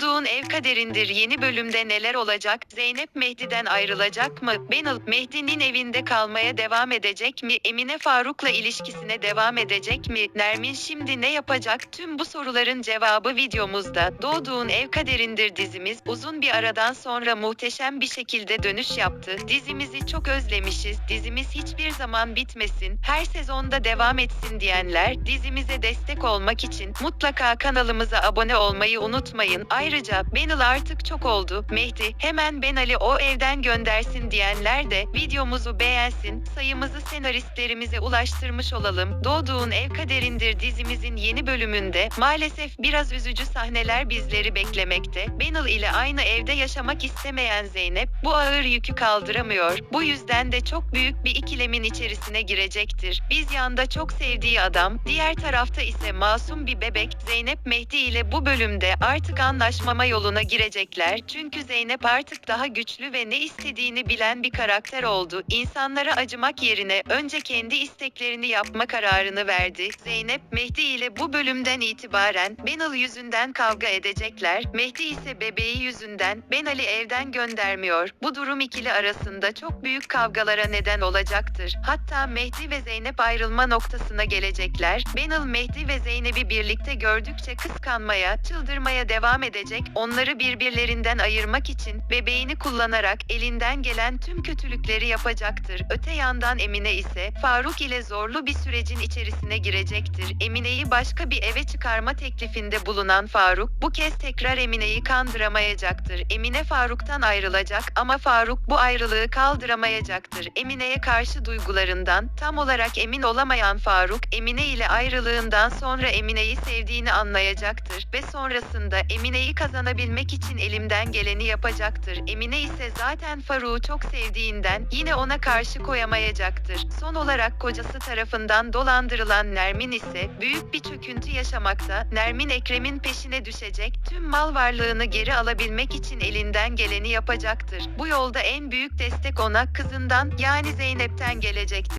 Doğduğun ev kaderindir yeni bölümde neler olacak? Zeynep Mehdi'den ayrılacak mı? Benal, Mehdi'nin evinde kalmaya devam edecek mi? Emine Faruk'la ilişkisine devam edecek mi? Nermin şimdi ne yapacak? Tüm bu soruların cevabı videomuzda. Doğduğun ev kaderindir dizimiz uzun bir aradan sonra muhteşem bir şekilde dönüş yaptı. Dizimizi çok özlemişiz. Dizimiz hiçbir zaman bitmesin. Her sezonda devam etsin diyenler dizimize destek olmak için mutlaka kanalımıza abone olmayı unutmayın. Ayrıca Benal artık çok oldu. Mehdi hemen Benal'i o evden göndersin diyenler de videomuzu beğensin. Sayımızı senaristlerimize ulaştırmış olalım. Doğduğun Ev Kaderindir dizimizin yeni bölümünde maalesef biraz üzücü sahneler bizleri beklemekte. Benal ile aynı evde yaşamak istemeyen Zeynep bu ağır yükü kaldıramıyor. Bu yüzden de çok büyük bir ikilemin içerisine girecektir. Biz yanda çok sevdiği adam, diğer tarafta ise masum bir bebek Zeynep Mehdi ile bu bölümde artık anlaşmama yoluna girecekler. Çünkü Zeynep artık daha güçlü ve ne istediğini bilen bir karakter oldu. İnsanlara acımak yerine önce kendi isteklerini yapma kararını verdi. Zeynep Mehdi ile bu bölümden itibaren Benal yüzünden kavga edecekler. Mehdi ise bebeği yüzünden Benal'i evden göndermiyor. Bu durum ikili arasında çok büyük kavgalara neden olacaktır. Hatta Mehdi ve Zeynep ayrılma noktasına gelecekler. Benal Mehdi ve Zeynep'i birlikte gördükçe kıskanmaya, çıldırmaya devam edecek. Onları birbirlerinden ayırmak için bebeğini kullanarak elinden gelen tüm kötülükleri yapacaktır. Öte yandan Emine ise Faruk ile zorlu bir sürecin içerisine girecektir. Emine'yi başka bir eve çıkarma teklifinde bulunan Faruk bu kez tekrar Emine'yi kandıramayacaktır. Emine Faruk'tan ayrılacak ama Faruk bu ayrılığı kaldıramayacaktır. Emine'ye karşı duygularından tam olarak emin olamayan Faruk, Emine ile ayrılığından sonra Emine'yi sevdiğini anlayacaktır ve sonrasında Emine'yi kazanabilmek için elimden geleni yapacaktır. Emine ise zaten Faruk'u çok sevdiğinden yine ona karşı koyamayacaktır. Son olarak kocası tarafından dolandırılan Nermin ise büyük bir çöküntü yaşamakta. Nermin Ekrem'in peşine düşecek, tüm mal varlığını geri alabilmek için elinden geleni yapacaktır. Bu yolda en büyük destek ona kızından yani Zeynep'ten gelecektir.